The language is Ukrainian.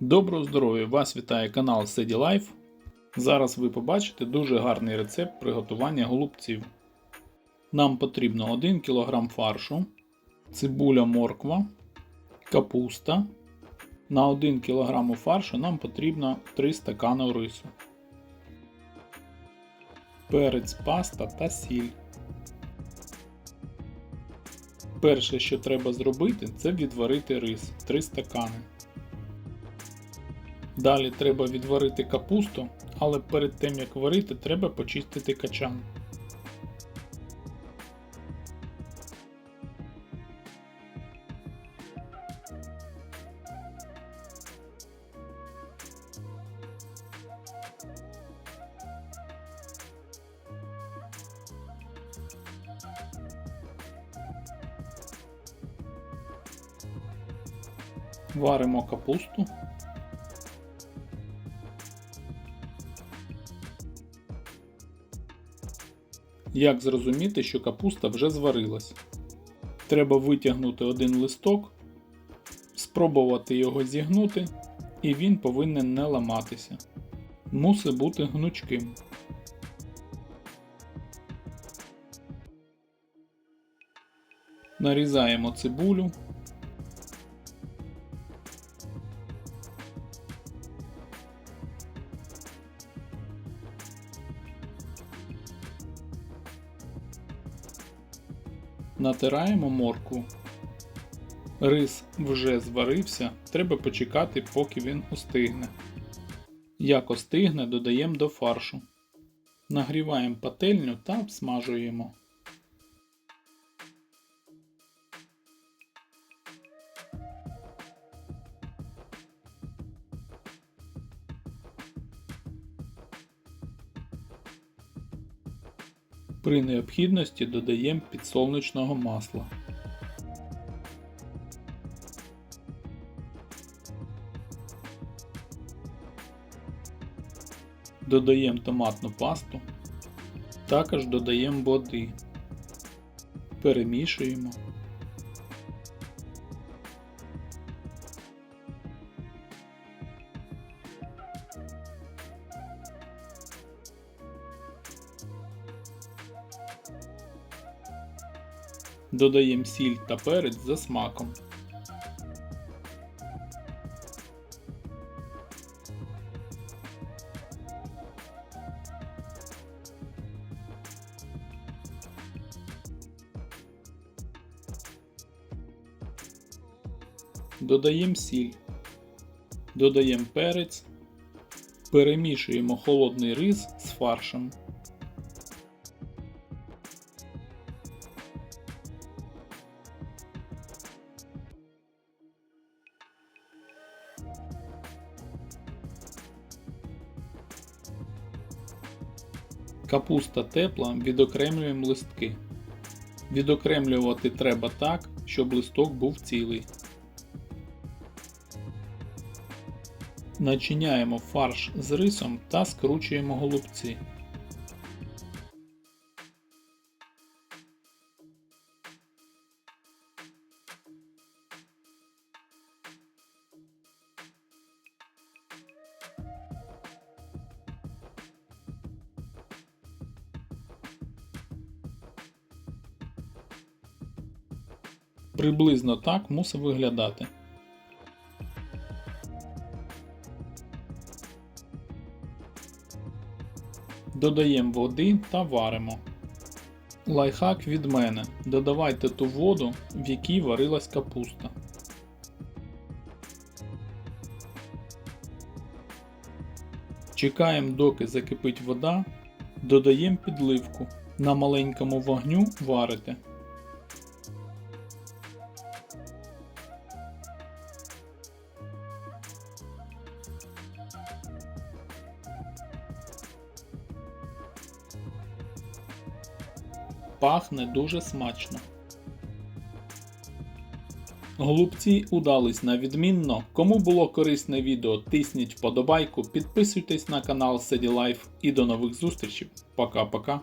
Доброго здоров'я! Вас вітає канал Sedy Life. Зараз ви побачите дуже гарний рецепт приготування голубців. Нам потрібно 1 кг фаршу, цибуля морква, капуста. На 1 кг фаршу нам потрібно 3 стакани рису, перець, паста та сіль. Перше, що треба зробити, це відварити рис 3 стакани. Далі треба відварити капусту, але перед тим як варити, треба почистити качан. Варимо капусту. Як зрозуміти, що капуста вже зварилась? Треба витягнути один листок, спробувати його зігнути, і він повинен не ламатися. Мусить бути гнучким. Нарізаємо цибулю. Натираємо моркву. Рис вже зварився, треба почекати, поки він остигне. Як остигне, додаємо до фаршу. Нагріваємо пательню та обсмажуємо. При необхідності додаємо підсолнечного масла. Додаємо томатну пасту. Також додаємо води. Перемішуємо. Додаємо сіль та перець за смаком. Додаємо сіль. Додаємо перець. Перемішуємо холодний рис з фаршем. Капуста тепла, відокремлюємо листки. Відокремлювати треба так, щоб листок був цілий. Начиняємо фарш з рисом та скручуємо голубці. Приблизно так мусить виглядати. Додаємо води та варимо. Лайфхак від мене. Додавайте ту воду, в якій варилась капуста. Чекаємо, доки закипить вода, додаємо підливку. На маленькому вогню варите. Пахне дуже смачно. Голубці удались на відмінно. Кому було корисне відео, тисніть вподобайку, підписуйтесь на канал Sedy Лайф і до нових зустрічей. Пока-пока.